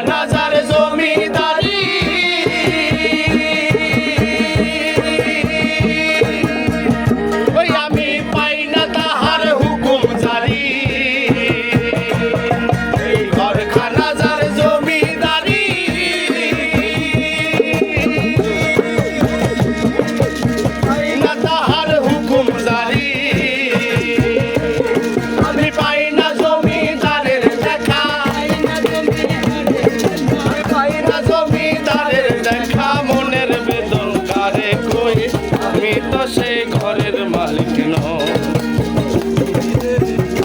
nazar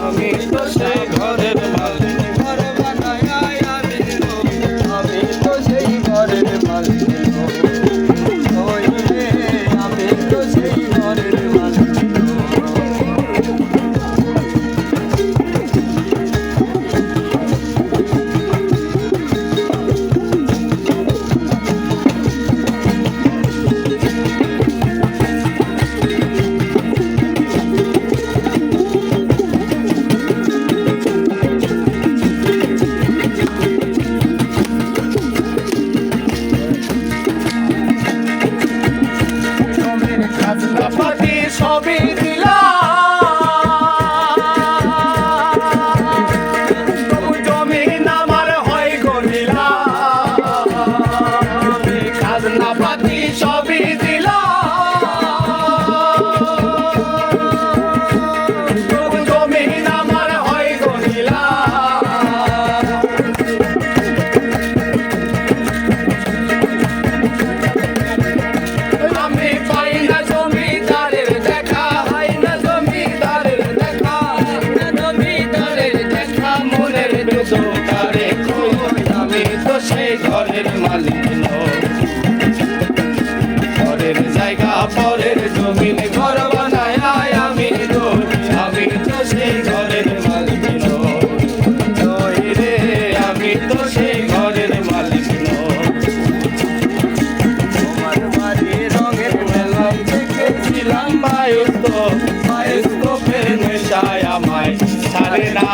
আমি তো সে ছাড়ে না।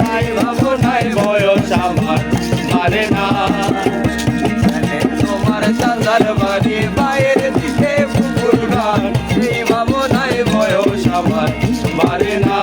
নাই ভাবনাই বয়স আমার মারে না। তোমার চাঁদার বাড়ি বাইরে দিকে পুকুর গান এই ভাবনাই বয়স আমার, মারে না।